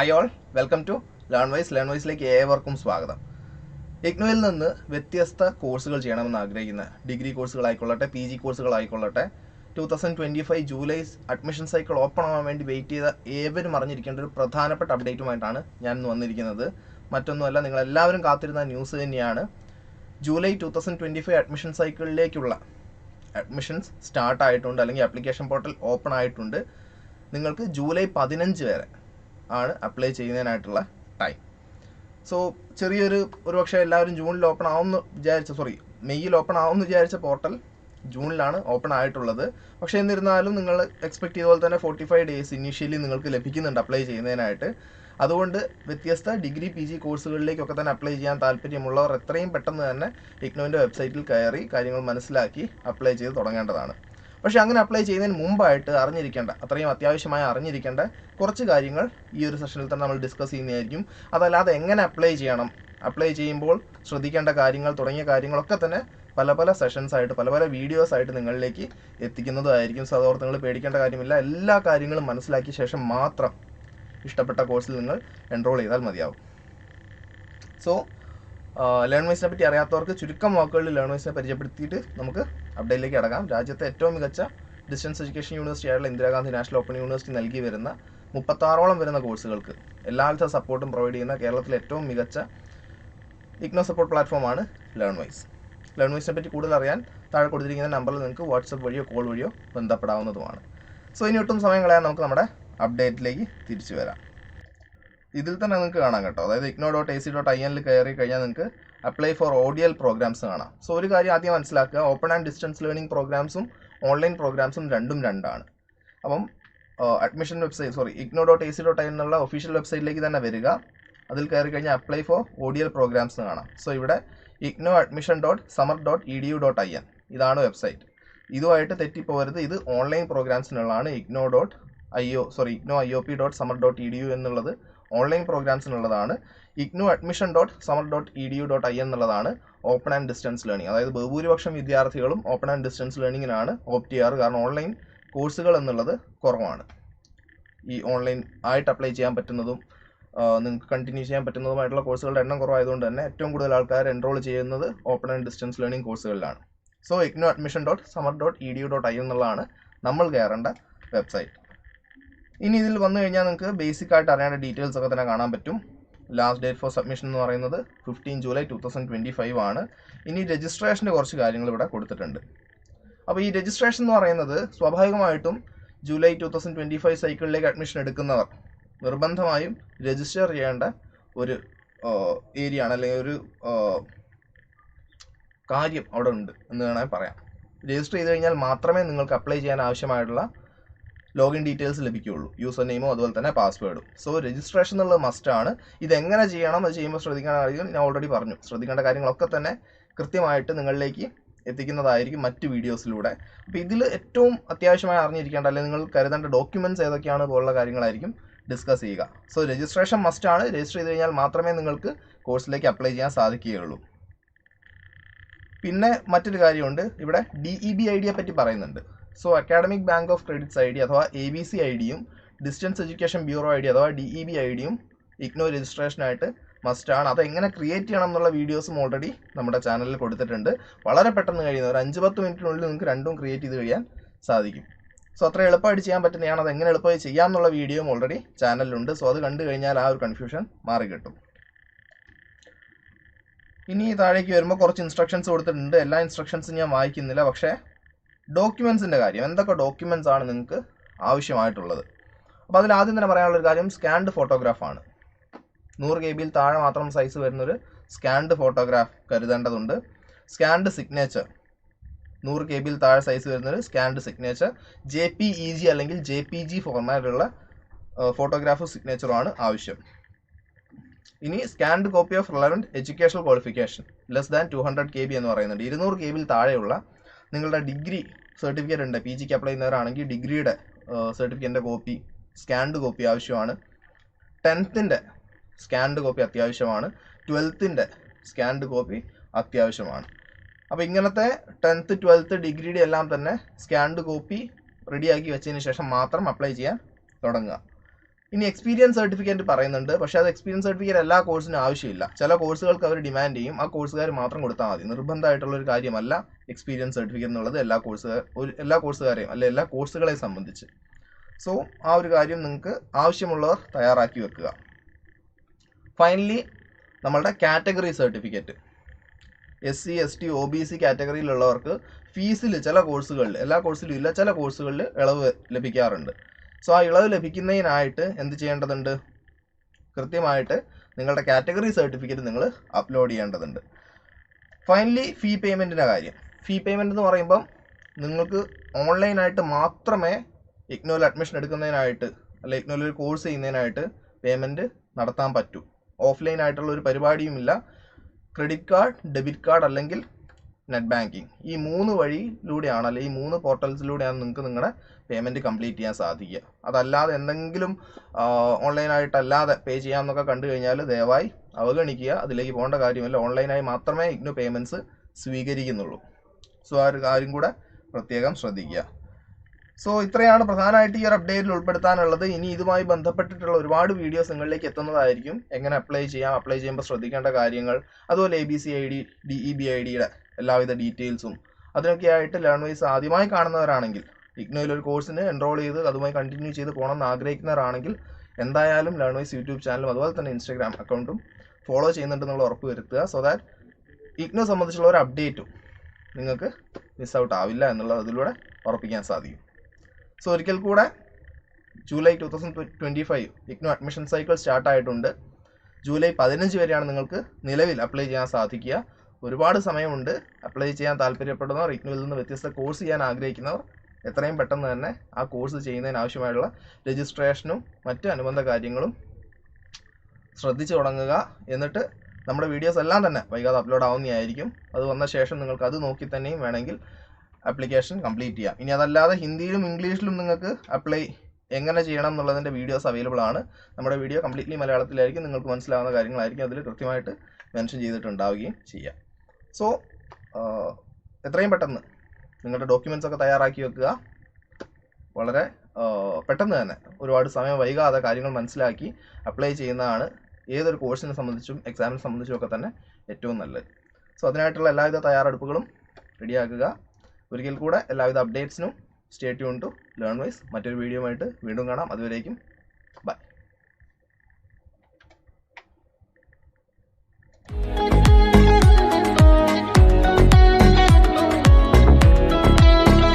Hi all welcome to learn wise learn വൈസിലേക്ക് ഏവർക്കും സ്വാഗതം. ഇഗ്നോയിൽ നിന്ന് വ്യത്യസ്ത കോഴ്സുകൾ ചെയ്യണമെന്ന് ആഗ്രഹിക്കുന്ന ഡിഗ്രി കോഴ്സുകളായിക്കൊള്ളട്ടെ P G കോഴ്സുകളായിക്കൊള്ളട്ടെ two thousand twenty five July admission cycle open ആവാൻ വേണ്ടി വെയിറ്റ് ചെയ്ത ഏവരും അറിഞ്ഞിരിക്കേണ്ട ഒരു പ്രധാനപ്പെട്ട അപ്ഡേറ്റുമായിട്ടാണ് ഞാൻ ഇന്ന് വന്നിരിക്കുന്നത്. മറ്റൊന്നുമല്ല നിങ്ങളെല്ലാവരും കാത്തിരുന്ന ന്യൂസ് തന്നെയാണ്. July two thousand twenty five admission സൈക്കിളിലേക്കുള്ള admissions start ആയിട്ടുണ്ട് അല്ലെങ്കിൽ ആപ്ലിക്കേഷൻ പോർട്ടൽ ഓപ്പൺ ആയിട്ടുണ്ട്. നിങ്ങൾക്ക് ജൂലൈ പതിനഞ്ച് വരെ ആണ് അപ്ലൈ ചെയ്യുന്നതിനായിട്ടുള്ള ടൈം സോ ചെറിയൊരു ഒരുപക്ഷെ എല്ലാവരും ജൂണിൽ ഓപ്പൺ ആവുമെന്ന് വിചാരിച്ച സോറി മെയ്യിൽ ഓപ്പൺ ആവുമെന്ന് വിചാരിച്ച പോർട്ടൽ ജൂണിലാണ് ഓപ്പൺ ആയിട്ടുള്ളത്. പക്ഷേ എന്നിരുന്നാലും നിങ്ങൾ എക്സ്പെക്ട് ചെയ്ത പോലെ തന്നെ ഫോർട്ടി ഫൈവ് ഡേയ്സ് ഇനീഷ്യലി നിങ്ങൾക്ക് ലഭിക്കുന്നുണ്ട് അപ്ലൈ ചെയ്യുന്നതിനായിട്ട്. അതുകൊണ്ട് വ്യത്യസ്ത ഡിഗ്രി പി ജി കോഴ്സുകളിലേക്കൊക്കെ തന്നെ അപ്ലൈ ചെയ്യാൻ താല്പര്യമുള്ളവർ എത്രയും പെട്ടെന്ന് തന്നെ ഇഗ്നോവിന്റെ വെബ്സൈറ്റിൽ കയറി കാര്യങ്ങൾ മനസ്സിലാക്കി അപ്ലൈ ചെയ്ത് തുടങ്ങേണ്ടതാണ്. പക്ഷേ അങ്ങനെ അപ്ലൈ ചെയ്യുന്നതിന് മുമ്പായിട്ട് അറിഞ്ഞിരിക്കേണ്ട അത്രയും അത്യാവശ്യമായി അറിഞ്ഞിരിക്കേണ്ട കുറച്ച് കാര്യങ്ങൾ ഈ ഒരു സെഷനിൽ തന്നെ നമ്മൾ ഡിസ്കസ് ചെയ്യുന്നതായിരിക്കും. അതല്ലാതെ എങ്ങനെ അപ്ലൈ ചെയ്യണം? അപ്ലൈ ചെയ്യുമ്പോൾ ശ്രദ്ധിക്കേണ്ട കാര്യങ്ങൾ തുടങ്ങിയ കാര്യങ്ങളൊക്കെ തന്നെ പല പല സെഷൻസ് ആയിട്ട് പല പല വീഡിയോസ് ആയിട്ട് നിങ്ങളിലേക്ക് എത്തിക്കുന്നതായിരിക്കും സോ അതോർത്ത് നിങ്ങൾ പേടിക്കേണ്ട കാര്യമില്ല. എല്ലാ കാര്യങ്ങളും മനസ്സിലാക്കിയ ശേഷം മാത്രം ഇഷ്ടപ്പെട്ട കോഴ്സിൽ നിങ്ങൾ എൻറോൾ ചെയ്താൽ മതിയാവും. സോ ലേൺ വൈസിനെ പറ്റി അറിയാത്തവർക്ക് ചുരുക്കം വാക്കുകളിൽ ലേൺ വൈസിനെ പരിചയപ്പെടുത്തിയിട്ട് നമുക്ക് അപ്ഡേറ്റിലേക്ക് അടങ്ങാം രാജ്യത്തെ ഏറ്റവും മികച്ച ഡിസ്റ്റൻസ് എഡ്യൂക്കേഷൻ യൂണിവേഴ്സിറ്റി ആയിട്ടുള്ള ഇന്ദിരാഗാന്ധി നാഷണൽ ഓപ്പൺ യൂണിവേഴ്സിറ്റി നൽകി വരുന്ന മുപ്പത്താറോളം വരുന്ന കോഴ്സുകൾക്ക് എല്ലാവിധ സപ്പോർട്ടും പ്രൊവൈഡ് ചെയ്യുന്ന കേരളത്തിലെ ഏറ്റവും മികച്ച ഇഗ്നോ സപ്പോർട്ട് പ്ലാറ്റ്ഫോമാണ് ലേൺ വൈസ് ലേൺ വൈസിനെ പറ്റി കൂടുതൽ അറിയാൻ താഴെ കൊടുത്തിരിക്കുന്ന നമ്പറിൽ നിങ്ങൾക്ക് വാട്സപ്പ് വഴിയോ കോൾ വഴിയോ ബന്ധപ്പെടാവുന്നതുമാണ്. സോ ഇനി ഒട്ടും സമയം കളയാൻ നമുക്ക് നമ്മുടെ അപ്ഡേറ്റിലേക്ക് തിരിച്ചു വരാം. ഇതിൽ തന്നെ നിങ്ങൾക്ക് കാണാം കേട്ടോ. അതായത് IGNOU dot A C dot I എനിൽ കയറി കഴിഞ്ഞാൽ നിങ്ങൾക്ക് apply for O D L programmes കാണാം. സോ ഒരു കാര്യം ആദ്യം മനസ്സിലാക്കുക. ഓപ്പൺ ആൻഡ് ഡിസ്റ്റൻസ് ലേണിംഗ് പ്രോഗ്രാംസും ഓൺലൈൻ പ്രോഗ്രാംസും രണ്ടും രണ്ടാണ്. അപ്പം admission website sorry IGNOU dot A C dot I എന്നുള്ള ഒഫീഷ്യൽ വെബ്സൈറ്റിലേക്ക് തന്നെ വരിക. അതിൽ കയറി കഴിഞ്ഞാൽ apply for O D L programmes കാണാം. സോ ഇവിടെ IGNOU admission dot Samarth dot E D U dot I N ഇതാണ് വെബ്സൈറ്റ് ഇതുമായിട്ട് തെറ്റിപ്പോകരുത് ഇത് online പ്രോഗ്രാംസിനുള്ളതാണ് IGNOU dot I O sorry IGNOU I O P dot Samarth dot E D U എന്നുള്ളത് online പ്രോഗ്രാംസിനുള്ളതാണ്. IGNOU admission dot Samarth dot E D U dot I എന്നുള്ളതാണ് open and distance learning. അതായത് ബഹുഭൂരിപക്ഷം വിദ്യാർത്ഥികളും open and distance ലേണിങ്ങിനാണ് opt ചെയ്യാറ്. കാരണം online കോഴ്സുകൾ എന്നുള്ളത് കുറവാണ്. ഈ ഓൺലൈൻ ആയിട്ട് അപ്ലൈ ചെയ്യാൻ പറ്റുന്നതും നിങ്ങൾക്ക് കണ്ടിന്യൂ ചെയ്യാൻ പറ്റുന്നതുമായിട്ടുള്ള കോഴ്സുകളുടെ എണ്ണം കുറവായതുകൊണ്ട് തന്നെ ഏറ്റവും കൂടുതൽ ആൾക്കാർ എൻറോൾ ചെയ്യുന്നത് open and distance learning കോഴ്സുകളിലാണ്. So IGNOU admission dot Samarth dot E D U dot I എന്നുള്ളതാണ് നമ്മൾ കയറേണ്ട വെബ്സൈറ്റ്. ഇനി ഇതിൽ വന്നു കഴിഞ്ഞാൽ നിങ്ങൾക്ക് ബേസിക് ആയിട്ട് അറിയേണ്ട ഡീറ്റെയിൽസ് ഒക്കെ തന്നെ കാണാൻ പറ്റും. ലാസ്റ്റ് ഡേറ്റ് ഫോർ സബ്മിഷൻ എന്ന് പറയുന്നത് fifteen July two thousand twenty five ആണ്. ഇനി രജിസ്ട്രേഷന്റെ കുറച്ച് കാര്യങ്ങൾ ഇവിടെ കൊടുത്തിട്ടുണ്ട്. അപ്പോൾ ഈ രജിസ്ട്രേഷൻ എന്ന് പറയുന്നത് സ്വാഭാവികമായിട്ടും July two thousand twenty five സൈക്കിളിലേക്ക് admission എടുക്കുന്നവർ നിർബന്ധമായും രജിസ്റ്റർ ചെയ്യേണ്ട ഒരു ഏരിയ ആണ് അല്ലെങ്കിൽ ഒരു കാര്യം അവിടെ ഉണ്ട് എന്ന് വേണമെങ്കിൽ പറയാം. രജിസ്റ്റർ ചെയ്ത് കഴിഞ്ഞാൽ മാത്രമേ നിങ്ങൾക്ക് അപ്ലൈ ചെയ്യാൻ ആവശ്യമായിട്ടുള്ള ലോഗിൻ ഡീറ്റെയിൽസ് ലഭിക്കുകയുള്ളൂ. യൂസർ നെയിമോ അതുപോലെ തന്നെ പാസ്വേഡും സോ രജിസ്ട്രേഷൻ ആണ്. ഇത് എങ്ങനെ ചെയ്യണം? അത് ചെയ്യുമ്പോൾ ശ്രദ്ധിക്കേണ്ട കാര്യങ്ങൾ ഞാൻ ഓൾറെഡി പറഞ്ഞു. ശ്രദ്ധിക്കേണ്ട കാര്യങ്ങളൊക്കെ തന്നെ കൃത്യമായിട്ട് നിങ്ങളിലേക്ക് എത്തിക്കുന്നതായിരിക്കും മറ്റ് വീഡിയോസിലൂടെ അപ്പോൾ ഇതിൽ ഏറ്റവും അത്യാവശ്യമായി അറിഞ്ഞിരിക്കേണ്ട അല്ലെങ്കിൽ നിങ്ങൾ കരുതേണ്ട ഡോക്യുമെന്റ്സ് ഏതൊക്കെയാണ് പോലുള്ള കാര്യങ്ങളായിരിക്കും ഡിസ്കസ് ചെയ്യുക. സോ രജിസ്ട്രേഷൻ മസ്റ്റ് ആണ്. രജിസ്റ്റർ ചെയ്ത് കഴിഞ്ഞാൽ മാത്രമേ നിങ്ങൾക്ക് കോഴ്സിലേക്ക് അപ്ലൈ ചെയ്യാൻ സാധിക്കുകയുള്ളൂ. പിന്നെ മറ്റൊരു കാര്യമുണ്ട്. ഇവിടെ ഡി ഇ ബി ഐ ഡിയെ പറ്റി പറയുന്നുണ്ട്. So academic bank of credits I D അഥവാ എ ബി സി ഐ ഡിയും distance education bureau I D അഥവാ ഡി ഇ ബി ഐ ഡിയും ഇഗ്നോ രജിസ്ട്രേഷനായിട്ട് മസ്റ്റാണ് അത് എങ്ങനെ ക്രിയേറ്റ് ചെയ്യണം എന്നുള്ള വീഡിയോസും ഓൾറെഡി നമ്മുടെ ചാനലിൽ കൊടുത്തിട്ടുണ്ട്. വളരെ പെട്ടെന്ന് കഴിയുന്ന ഒരു അഞ്ച് പത്ത് മിനിറ്റിനുള്ളിൽ നിങ്ങൾക്ക് രണ്ടും ക്രിയേറ്റ് ചെയ്ത് കഴിയാൻ സാധിക്കും. സോ അത്ര എളുപ്പമായിട്ട് ചെയ്യാൻ പറ്റുന്നതാണ്. അത് എങ്ങനെ എളുപ്പമായി ചെയ്യാം എന്നുള്ള വീഡിയോയും ഓൾറെഡി ചാനലിലുണ്ട് സോ അത് കണ്ടു കഴിഞ്ഞാൽ ആ ഒരു കൺഫ്യൂഷൻ മാറി കിട്ടും. ഇനി താഴേക്ക് വരുമ്പോൾ കുറച്ച് ഇൻസ്ട്രക്ഷൻസ് കൊടുത്തിട്ടുണ്ട്. എല്ലാ ഇൻസ്ട്രക്ഷൻസും ഞാൻ വായിക്കുന്നില്ല. പക്ഷേ ഡോക്യുമെൻസിന്റെ കാര്യം. എന്തൊക്കെ ഡോക്യുമെൻസ് ആണ് നിങ്ങൾക്ക് ആവശ്യമായിട്ടുള്ളത്? അപ്പോൾ അതിൽ ആദ്യം തന്നെ പറയാനുള്ളൊരു കാര്യം സ്കാൻഡ് ഫോട്ടോഗ്രാഫാണ് നൂറ് കെ ബിയിൽ താഴെ മാത്രം സൈസ് വരുന്നൊരു സ്കാൻഡ് ഫോട്ടോഗ്രാഫ് കരുതേണ്ടതുണ്ട്. സ്കാൻഡ് സിഗ്നേച്ചർ നൂറ് കെ ബിയിൽ താഴെ സൈസ് വരുന്നൊരു scanned signature J P E G അല്ലെങ്കിൽ ജെ പി ജി ഫോർമാറ്റിലുള്ള ഫോട്ടോഗ്രാഫ് സിഗ്നേച്ചറുമാണ് ആവശ്യം. ഇനി scanned copy of relevant educational qualification less than two hundred K B എന്ന് പറയുന്നുണ്ട്. ഇരുന്നൂറ് കെ ബിയിൽ താഴെയുള്ള നിങ്ങളുടെ ഡിഗ്രി സർട്ടിഫിക്കറ്റ് ഉണ്ട്. പി ജിക്ക് അപ്ലൈ ചെയ്യുന്നവരാണെങ്കിൽ ഡിഗ്രിയുടെ സർട്ടിഫിക്കറ്റിന്റെ കോപ്പി സ്കാൻഡ് കോപ്പി ആവശ്യമാണ്. ടെൻത്തിന്റെ സ്കാൻഡ് കോപ്പി അത്യാവശ്യമാണ്. ട്വൽത്തിന്റെ സ്കാൻഡ് കോപ്പി അത്യാവശ്യമാണ്. അപ്പോൾ ഇങ്ങനത്തെ ടെൻത്ത് ട്വൽത്ത് ഡിഗ്രിയുടെ എല്ലാം തന്നെ സ്കാൻഡ് കോപ്പി റെഡിയാക്കി വെച്ചതിന് ശേഷം മാത്രം അപ്ലൈ ചെയ്യാൻ തുടങ്ങുക. ഇനി എക്സ്പീരിയൻസ് സർട്ടിഫിക്കറ്റ് പറയുന്നുണ്ട്. പക്ഷേ അത് എക്സ്പീരിയൻസ് സർട്ടിഫിക്കറ്റ് എല്ലാ കോഴ്സിനും ആവശ്യമില്ല. ചില കോഴ്സുകൾക്ക് അവർ ഡിമാൻഡ് ചെയ്യും. ആ കോഴ്സുകാർ മാത്രം കൊടുത്താൽ മതി. നിർബന്ധമായിട്ടുള്ള ഒരു കാര്യമല്ല എക്സ്പീരിയൻസ് സർട്ടിഫിക്കറ്റ് എന്നുള്ളത് എല്ലാ കോഴ്സുകാർ എല്ലാ കോഴ്സുകാരെയും അല്ലെ എല്ലാ കോഴ്സുകളെ സംബന്ധിച്ച്. സോ ആ ഒരു കാര്യം നിങ്ങൾക്ക് ആവശ്യമുള്ളവർ തയ്യാറാക്കി വെക്കുക. ഫൈനലി നമ്മളുടെ category certificate S C S T O B C കാറ്റഗറിയിലുള്ളവർക്ക് ഫീസിൽ ചില കോഴ്സുകളിൽ എല്ലാ കോഴ്സിലും ഇല്ല ചില കോഴ്സുകളിൽ ഇളവ് ലഭിക്കാറുണ്ട്. സോ ആ ഇളവ് ലഭിക്കുന്നതിനായിട്ട് എന്ത് ചെയ്യേണ്ടതുണ്ട്? കൃത്യമായിട്ട് നിങ്ങളുടെ കാറ്റഗറി സർട്ടിഫിക്കറ്റ് നിങ്ങൾ അപ്ലോഡ് ചെയ്യേണ്ടതുണ്ട്. ഫൈനലി ഫീ പേയ്മെന്റിന്റെ കാര്യം. ഫീ പേയ്മെന്റ് എന്ന് പറയുമ്പം നിങ്ങൾക്ക് ഓൺലൈനായിട്ട് മാത്രമേ ഇഗ്നോയിൽ അഡ്മിഷൻ എടുക്കുന്നതിനായിട്ട് അല്ലെ ഇഗ്നോയിൽ ഒരു കോഴ്സ് ചെയ്യുന്നതിനായിട്ട് പേയ്മെന്റ് നടത്താൻ പറ്റൂ. ഓഫ്ലൈനായിട്ടുള്ള ഒരു പരിപാടിയുമില്ല. ക്രെഡിറ്റ് കാർഡ് ഡെബിറ്റ് കാർഡ് അല്ലെങ്കിൽ നെറ്റ് ബാങ്കിങ്. ഈ മൂന്ന് വഴിയിലൂടെയാണ് അല്ലെങ്കിൽ ഈ മൂന്ന് പോർട്ടൽസിലൂടെയാണ് നിങ്ങൾക്ക് നിങ്ങളുടെ പേയ്മെന്റ് കംപ്ലീറ്റ് ചെയ്യാൻ സാധിക്കുക. അതല്ലാതെ എന്തെങ്കിലും ഓൺലൈനായിട്ടല്ലാതെ പേ ചെയ്യാമെന്നൊക്കെ കണ്ടു കഴിഞ്ഞാൽ ദയവായി അവഗണിക്കുക. അതിലേക്ക് പോകേണ്ട കാര്യമില്ല. ഓൺലൈനായി മാത്രമേ ഇഗ്നോ പേയ്മെന്റ്സ് സ്വീകരിക്കുന്നുള്ളൂ. സോ ആ ഒരു കാര്യം കൂടെ പ്രത്യേകം ശ്രദ്ധിക്കുക. സോ ഇത്രയാണ് പ്രധാനമായിട്ട് ഈ ഒരു അപ്ഡേറ്റിൽ ഉൾപ്പെടുത്താനുള്ളത്. ഇനി ഇതുമായി ബന്ധപ്പെട്ടിട്ടുള്ള ഒരുപാട് വീഡിയോസ് നിങ്ങളിലേക്ക് എത്തുന്നതായിരിക്കും. എങ്ങനെ അപ്ലൈ ചെയ്യാം അപ്ലൈ ചെയ്യുമ്പോൾ ശ്രദ്ധിക്കേണ്ട കാര്യങ്ങൾ അതുപോലെ A B C I D D E B I ഡിയുടെ എല്ലാവിധ ഡീറ്റെയിൽസും. അതിനൊക്കെ ആയിട്ട് ലേൺ വൈസ് ആദ്യമായി കാണുന്നവരാണെങ്കിൽ ഇഗ്നോയിൽ ഒരു കോഴ്സിന് എൻറോൾ ചെയ്ത് അതുമായി കണ്ടിന്യൂ ചെയ്ത് പോകണം എന്ന് ആഗ്രഹിക്കുന്നവരാണെങ്കിൽ എന്തായാലും ലേൺ വൈസ് യൂട്യൂബ് ചാനലും അതുപോലെ തന്നെ ഇൻസ്റ്റാഗ്രാം അക്കൗണ്ടും ഫോളോ ചെയ്യുന്നുണ്ടെന്നുള്ള ഉറപ്പ് വരുത്തുക സോ ദാറ്റ് ഇഗ്നോ സംബന്ധിച്ചുള്ള ഒരു അപ്ഡേറ്റും നിങ്ങൾക്ക് മിസ് ഔട്ട് ആവില്ല എന്നുള്ളത് അതിലൂടെ ഉറപ്പിക്കാൻ സാധിക്കും. സോ ഒരിക്കൽ കൂടെ July two thousand twenty five IGNOU admission cycle സ്റ്റാർട്ടായിട്ടുണ്ട് July പതിനഞ്ച് വരെയാണ് നിങ്ങൾക്ക് നിലവിൽ അപ്ലൈ ചെയ്യാൻ സാധിക്കുക. ഒരുപാട് സമയമുണ്ട്. അപ്ലൈ ചെയ്യാൻ താല്പര്യപ്പെടുന്നവർ ഇഗ്നുവിൽ നിന്ന് വ്യത്യസ്ത കോഴ്സ് ചെയ്യാൻ ആഗ്രഹിക്കുന്നവർ എത്രയും പെട്ടെന്ന് തന്നെ ആ കോഴ്സ് ചെയ്യുന്നതിന് ആവശ്യമായുള്ള രജിസ്ട്രേഷനും മറ്റ് അനുബന്ധ കാര്യങ്ങളും ശ്രദ്ധിച്ചു തുടങ്ങുക. എന്നിട്ട് നമ്മുടെ വീഡിയോസ് എല്ലാം തന്നെ വൈകാതെ അപ്ലോഡ് ആവുന്നതായിരിക്കും. അത് വന്ന ശേഷം നിങ്ങൾക്ക് അത് നോക്കി തന്നെയും വേണമെങ്കിൽ ആപ്ലിക്കേഷൻ കംപ്ലീറ്റ് ചെയ്യാം. ഇനി അതല്ലാതെ ഹിന്ദിയിലും ഇംഗ്ലീഷിലും നിങ്ങൾക്ക് അപ്ലൈ എങ്ങനെ ചെയ്യണം എന്നുള്ളതിന്റെ വീഡിയോസ് അവൈലബിൾ ആണ്. നമ്മുടെ വീഡിയോ കംപ്ലീറ്റ്ലി മലയാളത്തിലായിരിക്കും. നിങ്ങൾക്ക് മനസ്സിലാവുന്ന കാര്യങ്ങളായിരിക്കും അതിൽ കൃത്യമായിട്ട് മെൻഷൻ ചെയ്തിട്ടുണ്ടാവുകയും ചെയ്യാം. സോ എത്രയും പെട്ടെന്ന് നിങ്ങളുടെ ഡോക്യുമെന്റ്സ് ഒക്കെ തയ്യാറാക്കി വെക്കുക. വളരെ ആ, പെട്ടെന്ന് തന്നെ ഒരുപാട് സമയം വൈകാതെ കാര്യങ്ങൾ മനസ്സിലാക്കി അപ്ലൈ ചെയ്യുന്നതാണ് ഏതൊരു കോഴ്സിനെ സംബന്ധിച്ചും എക്സാമിനെ സംബന്ധിച്ചും ഒക്കെ തന്നെ ഏറ്റവും നല്ലത്. സോ അതിനായിട്ടുള്ള എല്ലാവിധ തയ്യാറെടുപ്പുകളും റെഡിയാക്കുക ഒരിക്കൽ കൂടെ എല്ലാവിധ അപ്ഡേറ്റ്സിനും stay tune to learn wise മറ്റൊരു വീഡിയോ ആയിട്ട് വീണ്ടും കാണാം. അതുവരേക്കും ബൈ